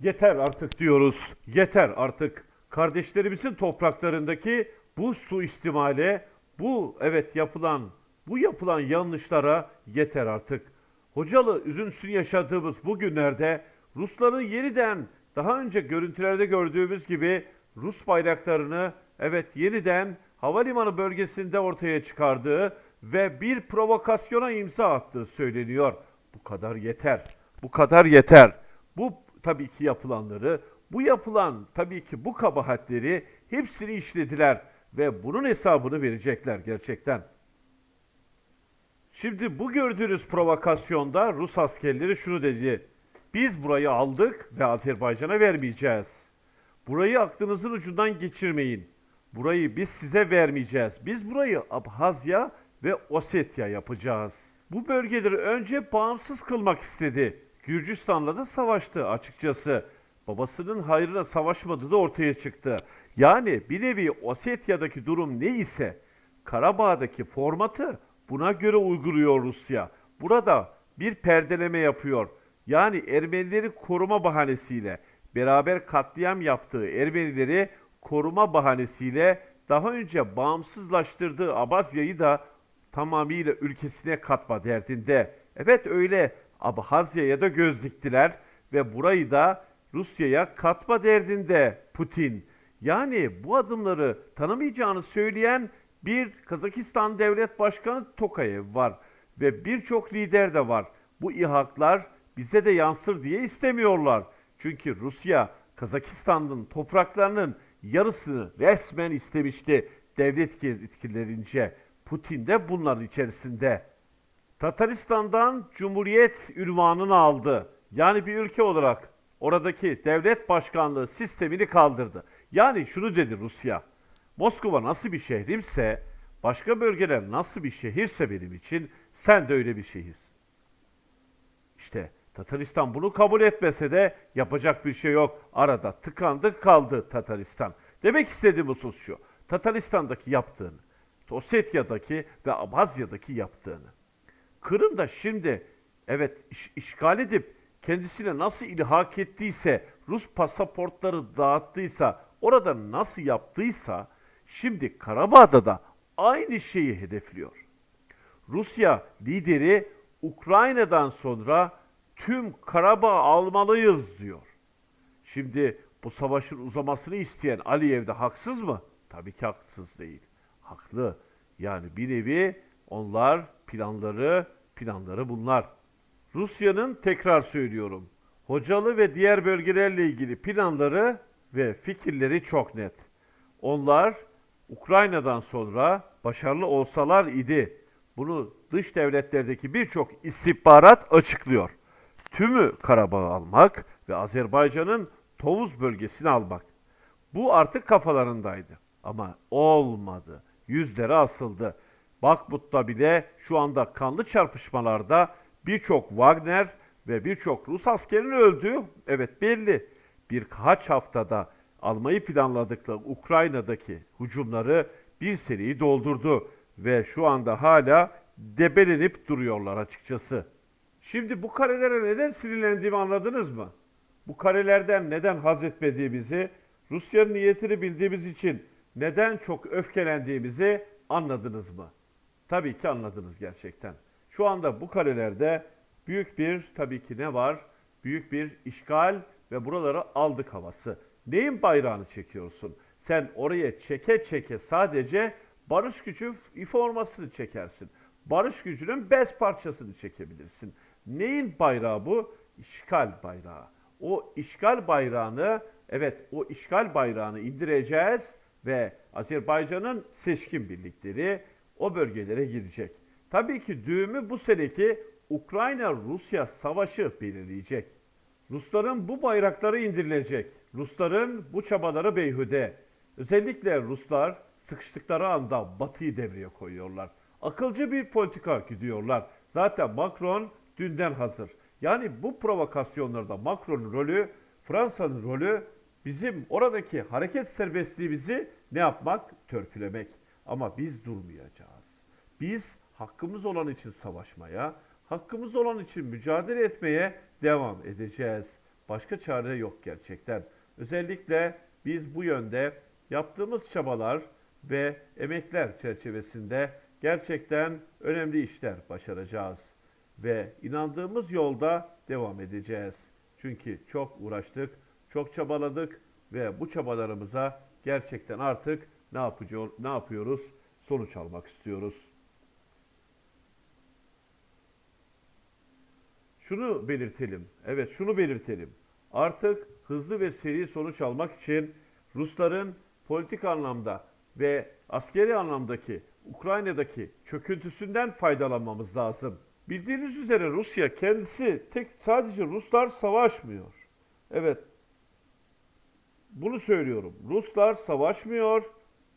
Yeter artık diyoruz. Yeter artık. Kardeşlerimizin topraklarındaki bu suistimale, bu evet yapılan, bu yapılan yanlışlara yeter artık. Hocalı üzüntüsünü yaşadığımız bu günlerde Rusların yeniden daha önce görüntülerde gördüğümüz gibi Rus bayraklarını evet yeniden havalimanı bölgesinde ortaya çıkardığı ve bir provokasyona imza attığı söyleniyor. Bu kadar yeter. Bu kadar yeter. Bu tabii ki yapılanları, bu yapılan tabii ki bu kabahatleri hepsini işlediler ve bunun hesabını verecekler gerçekten. Şimdi bu gördüğünüz provokasyonda Rus askerleri şunu dedi. Biz burayı aldık ve Azerbaycan'a vermeyeceğiz. Burayı aklınızın ucundan geçirmeyin. Burayı biz size vermeyeceğiz. Biz burayı Abhazya ve Osetya yapacağız. Bu bölgeleri önce bağımsız kılmak istedi. Gürcistan'la da savaştı açıkçası. Babasının hayrına savaşmadığı da ortaya çıktı. Yani bir nevi Osetya'daki durum ne ise Karabağ'daki formatı buna göre uyguluyor Rusya. Burada bir perdeleme yapıyor. Yani Ermenileri koruma bahanesiyle beraber katliam yaptığı Ermenileri koruma bahanesiyle daha önce bağımsızlaştırdığı Abazya'yı da tamamıyla ülkesine katma derdinde. Evet öyle Abhazya'ya da göz diktiler ve burayı da Rusya'ya katma derdinde Putin. Yani bu adımları tanımayacağını söyleyen bir Kazakistan Devlet Başkanı Tokayev var ve birçok lider de var. Bu ihaklar bize de yansır diye istemiyorlar. Çünkü Rusya Kazakistan'ın topraklarının yarısını resmen istemişti devlet yetkililerince. Putin de bunların içerisinde. Tataristan'dan Cumhuriyet ünvanını aldı. Yani bir ülke olarak oradaki devlet başkanlığı sistemini kaldırdı. Yani şunu dedi Rusya. Moskova nasıl bir şehrimse, başka bölgeler nasıl bir şehirse benim için sen de öyle bir şehirsin. İşte Tataristan bunu kabul etmese de yapacak bir şey yok. Arada tıkandı kaldı Tataristan. Demek istediğim husus şu. Tataristan'daki yaptığını, Ossetya'daki ve Abhazya'daki yaptığını. Kırım'da şimdi evet iş- işgal edip kendisine nasıl ilhak ettiyse, Rus pasaportları dağıttıysa, orada nasıl yaptıysa şimdi Karabağ'da da aynı şeyi hedefliyor. Rusya lideri Ukrayna'dan sonra tüm Karabağ almalıyız diyor. Şimdi bu savaşın uzamasını isteyen Aliyev de haksız mı? Tabii ki haksız değil. Haklı. Yani bir nevi onlar planları, planları bunlar. Rusya'nın tekrar söylüyorum. Hocalı ve diğer bölgelerle ilgili planları ve fikirleri çok net. Onlar Ukrayna'dan sonra başarılı olsalar idi. Bunu dış devletlerdeki birçok istihbarat açıklıyor. Tümü Karabağ'ı almak ve Azerbaycan'ın Tovuz bölgesini almak. Bu artık kafalarındaydı. Ama olmadı. Yüzleri asıldı. Bakmut'ta bile şu anda kanlı çarpışmalarda birçok Wagner ve birçok Rus askerinin öldüğü evet belli. Birkaç haftada almayı planladıkları Ukrayna'daki hücumları bir seriyi doldurdu ve şu anda hala debelenip duruyorlar açıkçası. Şimdi bu karelere neden sinirlendiğimi anladınız mı? Bu karelerden neden haz etmediğimizi, Rusya'nın niyetini bildiğimiz için neden çok öfkelendiğimizi anladınız mı? Tabii ki anladınız gerçekten. Şu anda bu karelerde büyük bir tabii ki ne var? Büyük bir işgal ve buraları aldık havası. Neyin bayrağını çekiyorsun? Sen oraya çeke çeke sadece barış gücü formasını çekersin. Barış gücünün bez parçasını çekebilirsin. Neyin bayrağı bu? İşgal bayrağı. O işgal bayrağını, evet o işgal bayrağını indireceğiz ve Azerbaycan'ın seçkin birlikleri o bölgelere girecek. Tabii ki düğümü bu seneki Ukrayna-Rusya savaşı belirleyecek. Rusların bu bayrakları indirilecek. Rusların bu çabaları beyhude. Özellikle Ruslar sıkıştıkları anda Batı'yı devreye koyuyorlar. Akılcı bir politika gidiyorlar. Zaten Macron dünden hazır. Yani bu provokasyonlarda Macron'un rolü, Fransa'nın rolü bizim oradaki hareket serbestliğimizi ne yapmak? Törpülemek. Ama biz durmayacağız. Biz hakkımız olan için savaşmaya, hakkımız olan için mücadele etmeye devam edeceğiz. Başka çare yok gerçekten. Özellikle biz bu yönde yaptığımız çabalar ve emekler çerçevesinde gerçekten önemli işler başaracağız ve inandığımız yolda devam edeceğiz. Çünkü çok uğraştık, çok çabaladık ve bu çabalarımıza gerçekten artık ne yapıyor, ne yapıyoruz? Sonuç almak istiyoruz. Şunu belirtelim. Evet, şunu belirtelim. Artık hızlı ve seri sonuç almak için Rusların politik anlamda ve askeri anlamdaki Ukrayna'daki çöküntüsünden faydalanmamız lazım. Bildiğiniz üzere Rusya kendisi tek sadece Ruslar savaşmıyor. Evet. Bunu söylüyorum. Ruslar savaşmıyor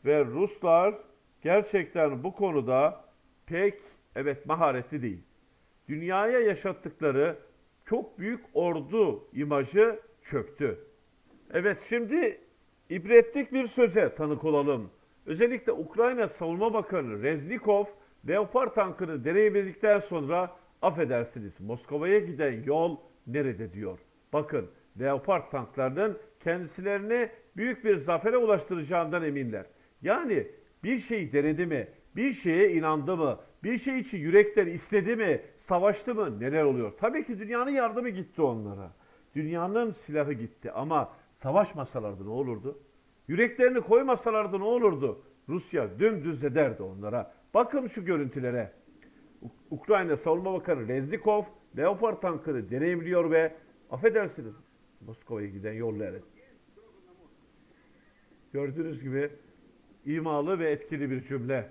ve Ruslar gerçekten bu konuda pek evet maharetli değil. Dünyaya yaşattıkları çok büyük ordu imajı çöktü. Evet şimdi ibretlik bir söze tanık olalım. Özellikle Ukrayna Savunma Bakanı Reznikov Leopard tankını deneyimledikten sonra affedersiniz Moskova'ya giden yol nerede diyor. Bakın Leopard tanklarının kendilerini büyük bir zafere ulaştıracağından eminler. Yani bir şey denedi mi, bir şeye inandı mı, bir şey için yürekten istedi mi, savaştı mı neler oluyor? Tabii ki dünyanın yardımı gitti onlara. Dünyanın silahı gitti ama savaşmasalardı ne olurdu? Yüreklerini koymasalardı ne olurdu? Rusya dümdüz ederdi onlara. Bakın şu görüntülere. Uk- Ukrayna Savunma Bakanı Reznikov Leopard tankını deneyimliyor ve affedersiniz Moskova'ya giden yolları. Gördüğünüz gibi imalı ve etkili bir cümle.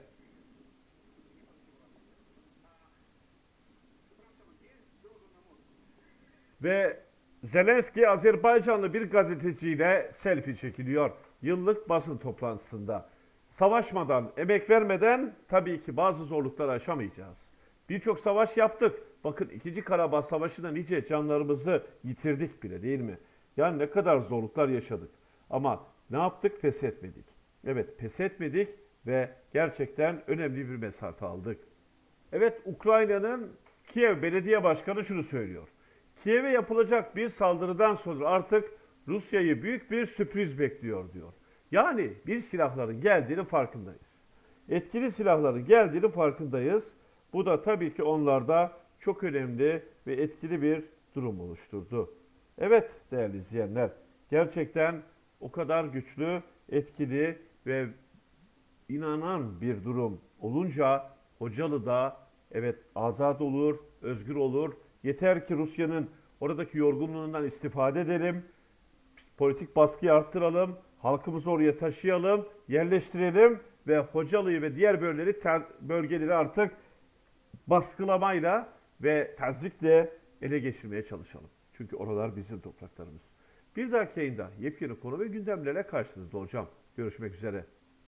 Ve Zelenski Azerbaycanlı bir gazeteciyle selfie çekiliyor. Yıllık basın toplantısında. Savaşmadan, emek vermeden tabii ki bazı zorluklar aşamayacağız. Birçok savaş yaptık. Bakın 2. Karabağ Savaşı'nda nice canlarımızı yitirdik bile değil mi? Yani ne kadar zorluklar yaşadık. Ama ne yaptık? Pes etmedik. Evet pes etmedik ve gerçekten önemli bir mesafe aldık. Evet Ukrayna'nın Kiev Belediye Başkanı şunu söylüyor. Kiev'e yapılacak bir saldırıdan sonra artık Rusya'yı büyük bir sürpriz bekliyor diyor. Yani bir silahların geldiğini farkındayız. Etkili silahların geldiğini farkındayız. Bu da tabii ki onlarda çok önemli ve etkili bir durum oluşturdu. Evet değerli izleyenler, gerçekten o kadar güçlü, etkili ve inanan bir durum olunca Hocalı'da evet azat olur, özgür olur. Yeter ki Rusya'nın oradaki yorgunluğundan istifade edelim. Politik baskıyı arttıralım. Halkımızı oraya taşıyalım, yerleştirelim ve Hocalı'yı ve diğer bölgeleri, bölgeleri artık baskılamayla ve tazikle ele geçirmeye çalışalım. Çünkü oralar bizim topraklarımız. Bir dahaki yayında yepyeni konu ve gündemlerle karşınızda olacağım. Görüşmek üzere.